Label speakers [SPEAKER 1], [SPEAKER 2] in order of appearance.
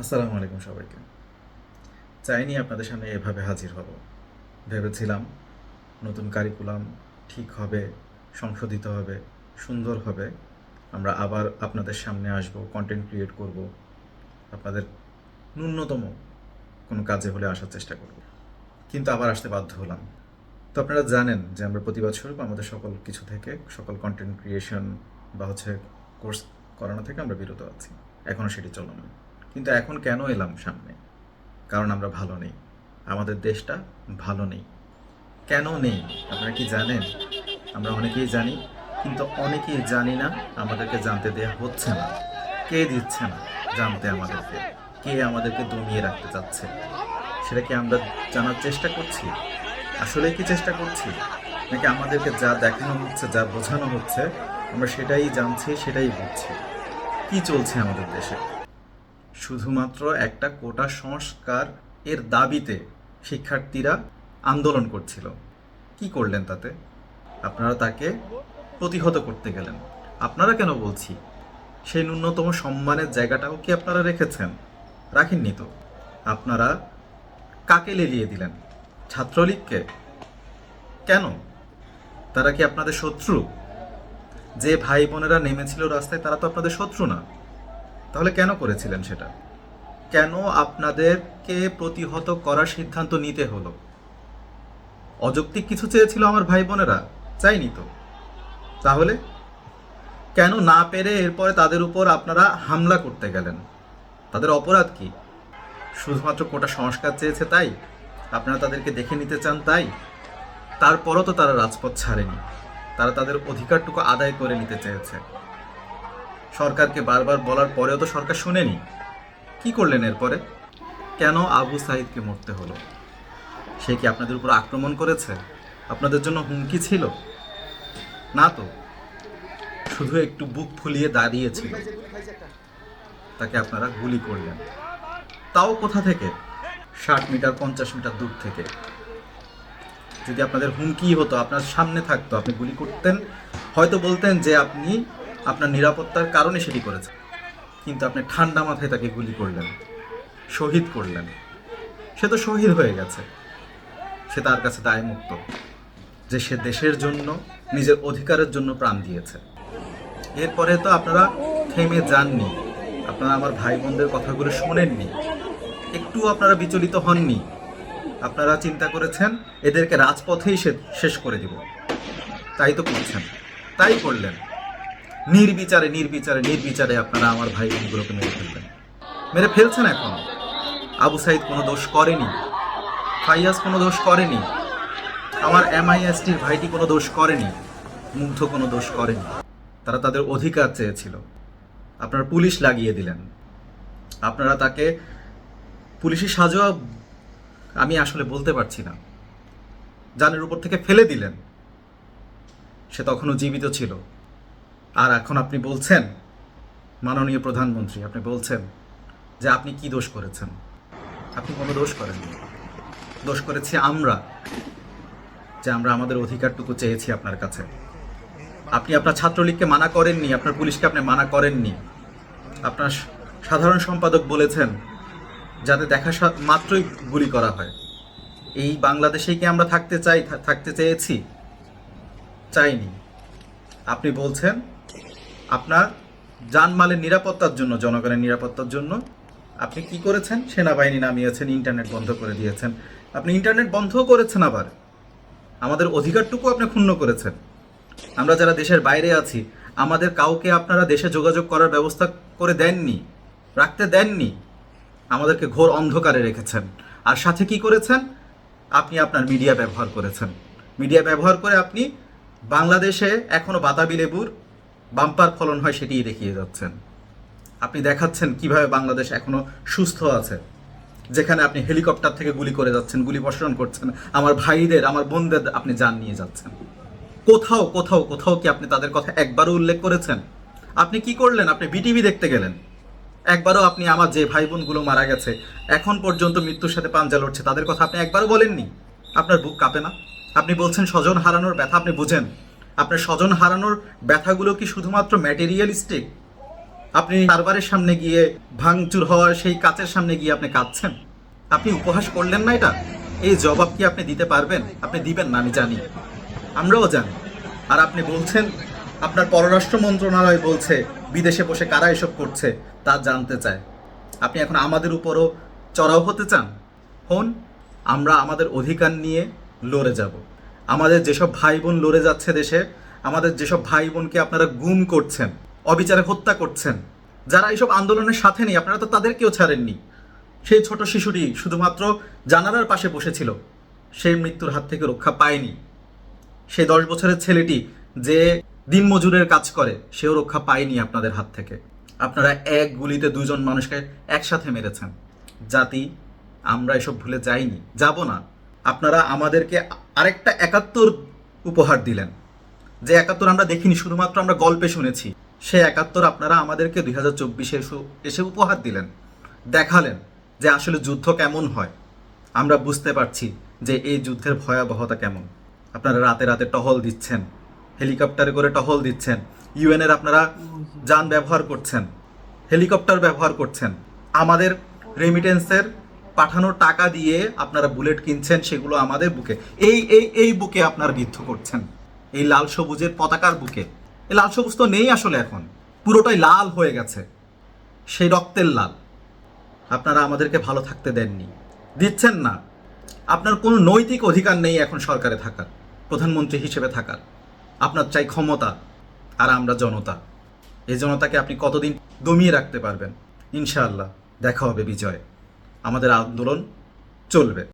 [SPEAKER 1] আসসালামু আলাইকুম সবাইকে। চাইনি আপনাদের সামনে এভাবে হাজির হব। ভেবেছিলাম নতুন কারিকুলাম ঠিক হবে, সংশোধিত হবে, সুন্দর হবে। আমরা আবার আপনাদের সামনে আসব কন্টেন্ট ক্রিয়েট করব। আপনাদের ন্যূনতম কোনো কাজে হলে আসার চেষ্টা করব। কিন্তু আবার আসতে বাধ্য হলাম। তো আপনারা জানেন যে আমরা প্রতি বছর আমাদের সকল কিছু থেকে, সকল কন্টেন্ট ক্রিয়েশন বা হচ্ছে কোর্স করানো থেকে আমরা বিরত আছি। এখনও সেটি চলমান। কিন্তু এখন কেন এলাম সামনে? কারণ আমরা ভালো নেই। আমাদের দেশটা ভালো নেই। কেন নেই? আপনারা কি জানেন? আমরা অনেকেই জানি, কিন্তু অনেকেই জানি না, আমাদেরকে জানতে দেয়া হচ্ছে না। কে দিচ্ছে না জানতে আমাদেরকে? কে আমাদেরকে দমিয়ে রাখতে চাচ্ছে? সেটা কি আমরা জানার চেষ্টা করছি? আসলে কি চেষ্টা করছি? নাকি আমাদেরকে যা দেখানো হচ্ছে, যা বোঝানো হচ্ছে, আমরা সেটাই জানছি, সেটাই বুঝছি? কি চলছে আমাদের দেশে? শুধুমাত্র একটা কোটা সংস্কার এর দাবিতে শিক্ষার্থীরা আন্দোলন করছিল। কি করলেন তাতে? আপনারা তাকে প্রতিহত করতে গেলেন। আপনারা কেন বলছি? সেই ন্যূনতম সম্মানের জায়গাটাও কি আপনারা রেখেছেন? রাখেননি তো। আপনারা কাকে লেলিয়ে দিলেন? ছাত্রলীগকে? কেন? তারা কি আপনাদের শত্রু? যে ভাই বোনেরা নেমেছিল রাস্তায় তারা তো আপনাদের শত্রু না। তাহলে কেন করেছিলেন সেটা? কেন আপনাদেরকে প্রতিহত করার সিদ্ধান্ত নিতে হলো? অযৌক্তিক কিছু চেয়েছিল আমার ভাই বোনেরা, চাইনি তো। তাহলে? কেন না পেরে এরপরে তাদের উপর আপনারা হামলা করতে গেলেন? তাদের অপরাধ কি? শুধুমাত্র কোটা সংস্কার চেয়েছে তাই? আপনারা তাদেরকে দেখে নিতে চান তাই? তারপরও তো তারা রাজপথ ছাড়েনি। তারা তাদের অধিকারটুকু আদায় করে নিতে চেয়েছে। সরকারকে বারবার বলার পরেও তো সরকার শুনেনি। কি করলেন এরপরে? কেন আবু সাহিদকে মরতে হলো? সে কি আপনাদের উপর আক্রমণ করেছে? আপনাদের জন্য হুমকি ছিল? না তো। শুধু একটু বুক ফুলিয়ে দাঁড়িয়েছিল। তাকে আপনারা গুলি করলেন। তাও কোথা থেকে? ষাট মিটার, পঞ্চাশ মিটার দূর থেকে। যদি আপনাদের হুমকি হতো, আপনার সামনে থাকতো, আপনি গুলি করতেন। হয়তো বলতেন যে আপনি আপনার নিরাপত্তার কারণে সেটি করেছেন কিন্তু আপনি ঠান্ডা মাথায় তাকে গুলি করলেন, শহীদ করলেন। সে তো শহীদ হয়ে গেছে। সে তার কাছে দায়মুক্ত যে সে দেশের জন্য, নিজের অধিকারের জন্য প্রাণ দিয়েছে। এরপরে তো আপনারা থেমে যাননি। আপনারা আমার ভাই বোনদের কথাগুলো শোনেননি। একটু আপনারা বিচলিত হননি। আপনারা চিন্তা করেছেন, এদেরকে রাজপথেই শেষ করে দিব। তাই তো করছেন। তাই করলেন। নির্বিচারে নির্বিচারে নির্বিচারে আপনারা আমার ভাই বোনগুলোকে মেরে ফেলবেন। মেরে ফেলছেন এখন। আবু সাইদ কোনো দোষ করেনি। ফাইয়াজ কোনো দোষ করেনি। আমার এমআইএসটির ভাইটি কোনো দোষ করেনি। মুগ্ধ কোনো দোষ করেনি। তারা তাদের অধিকার চেয়েছিল। আপনারা পুলিশ লাগিয়ে দিলেন। আপনারা তাকে পুলিশি সাজোয়া আমি আসলে বলতে পারছি না। জানের উপর থেকে ফেলে দিলেন। সে তখনও জীবিত ছিল। আর এখন আপনি বলছেন, মাননীয় প্রধানমন্ত্রী, আপনি বলছেন যে আপনি কি দোষ করেছেন? আপনি কোনো দোষ করেননি। দোষ করেছি আমরা, যে আমরা আমাদের অধিকারটুকু চেয়েছি আপনার কাছে। আপনি আপনার ছাত্রলীগকে মানা করেননি, আপনার পুলিশকে আপনি মানা করেননি। আপনার সাধারণ সম্পাদক বলেছেন, যাতে দেখা মাত্রই গুলি করা হয়। এই বাংলাদেশেই কি আমরা থাকতে চাই, থাকতে চেয়েছি? চাইনি। আপনি বলছেন আপনার জানমালের নিরাপত্তার জন্য, জনগণের নিরাপত্তার জন্য আপনি কি করেছেন? সেনাবাহিনী নামিয়েছেন, ইন্টারনেট বন্ধ করে দিয়েছেন। আপনি ইন্টারনেট বন্ধও করেছেন আবার। আমাদের অধিকারটুকু আপনি ক্ষুণ্ণ করেছেন। আমরা যারা দেশের বাইরে আছি, আমাদের কাউকে আপনারা দেশে যোগাযোগ করার ব্যবস্থা করে দেননি, রাখতে দেননি, আমাদেরকে ঘোর অন্ধকারে রেখেছেন। আর সাথে কি করেছেন? আপনি আপনার মিডিয়া ব্যবহার করেছেন। মিডিয়া ব্যবহার করে আপনি বাংলাদেশে এখনও বাতাবি লেবুর বাম্পার ফলন হয় সেটিই দেখিয়ে যাচ্ছেন। আপনি দেখাচ্ছেন কীভাবে বাংলাদেশ এখনও সুস্থ আছে। যেখানে আপনি হেলিকপ্টার থেকে গুলি করে যাচ্ছেন, গুলি বর্ষণ করছেন, আমার ভাইদের, আমার বোনদের আপনি যান নিয়ে যাচ্ছেন। কোথাও কোথাও কোথাও কি আপনি তাদের কথা একবারও উল্লেখ করেছেন? আপনি কি করলেন? আপনি বিটিভি দেখতে গেলেন। একবারও আপনি আমার যে ভাই বোনগুলো মারা গেছে, এখন পর্যন্ত মৃত্যুর সাথে পাঞ্জা লড়ছে, তাদের কথা আপনি একবারও বলেননি? আপনার বুক কাঁপে না? আপনি বলছেন স্বজন হারানোর ব্যথা, আপনি বুঝেন। আপনার স্বজন হারানোর ব্যথাগুলো কি শুধুমাত্র ম্যাটেরিয়ালিস্টিক আপনি কারবারের সামনে গিয়ে ভাঙচুর হওয়ার সেই কাচের সামনে গিয়ে আপনি কাঁদছেন? আপনি উপহাস করলেন না এটা? এই জবাব কি আপনি দিতে পারবেন? আপনি দিবেন না, আমি জানি। আমরাও জানি। আর আপনি বলছেন, আপনার পররাষ্ট্র মন্ত্রণালয় বলছে, বিদেশে বসে কারা এসব করছে, তা জানতে চায়। আপনি এখন আমাদের উপরও চড়াও হতে চান? হন, আমরা আমাদের অধিকার নিয়ে লড়ে যাব। আমাদের যেসব ভাই বোন লড়ে যাচ্ছে দেশে, আমাদের যেসব ভাই বোনকে আপনারা গুম করছেন, অবিচারে হত্যা করছেন, যারা এইসব আন্দোলনের সাথে নেই, আপনারা তো তাদেরকেও ছাড়েননি। সেই ছোট শিশুটি শুধুমাত্র জানালার পাশে বসেছিল, সেই মৃত্যুর হাত থেকে রক্ষা পায়নি। সেই দশ বছরের ছেলেটি যে দিনমজুরের কাজ করে, সেও রক্ষা পায়নি আপনাদের হাত থেকে। আপনারা এক গুলিতে দুজন মানুষকে একসাথে মেরেছেন। জাতি, আমরা এসব ভুলে যাইনি, যাব না। আপনারা আমাদেরকে আরেকটা একাত্তর উপহার দিলেন। যে একাত্তর আমরা দেখিনি, শুধুমাত্র আমরা গল্পে শুনেছি। সে একাত্তর আপনারা আমাদেরকে দুই হাজার চব্বিশে এসে উপহার দিলেন। দেখালেন যে আসলে যুদ্ধ কেমন হয়। আমরা বুঝতে পারছি যে এই যুদ্ধের ভয়াবহতা কেমন। আপনারা রাতে রাতে টহল দিচ্ছেন, হেলিকপ্টারে করে টহল দিচ্ছেন ইউএনের আপনারা যান ব্যবহার করছেন, হেলিকপ্টার ব্যবহার করছেন। আমাদের রেমিটেন্সের পাঠানোর টাকা দিয়ে আপনারা বুলেট কিনছেন, সেগুলো আমাদের বুকে। এই এই এই বুকে আপনারা বিদ্ধ করছেন। এই লাল সবুজের পতাকার বুকে। এই লাল সবুজ তো নেই আসলে এখন। পুরোটাই লাল হয়ে গেছে। সেই রক্তের লাল। আপনারা আমাদেরকে ভালো থাকতে দেননি। দিচ্ছেন না। আপনার কোনো নৈতিক অধিকার নেই এখন সরকারে থাকার, প্রধানমন্ত্রী হিসেবে থাকার। আপনার চাই ক্ষমতা, আর আমরা জনতা। এই জনতাকে আপনি কতদিন দমিয়ে রাখতে পারবেন? ইনশাআল্লাহ। দেখা হবে বিজয়। আমাদের আন্দোলন চলবে।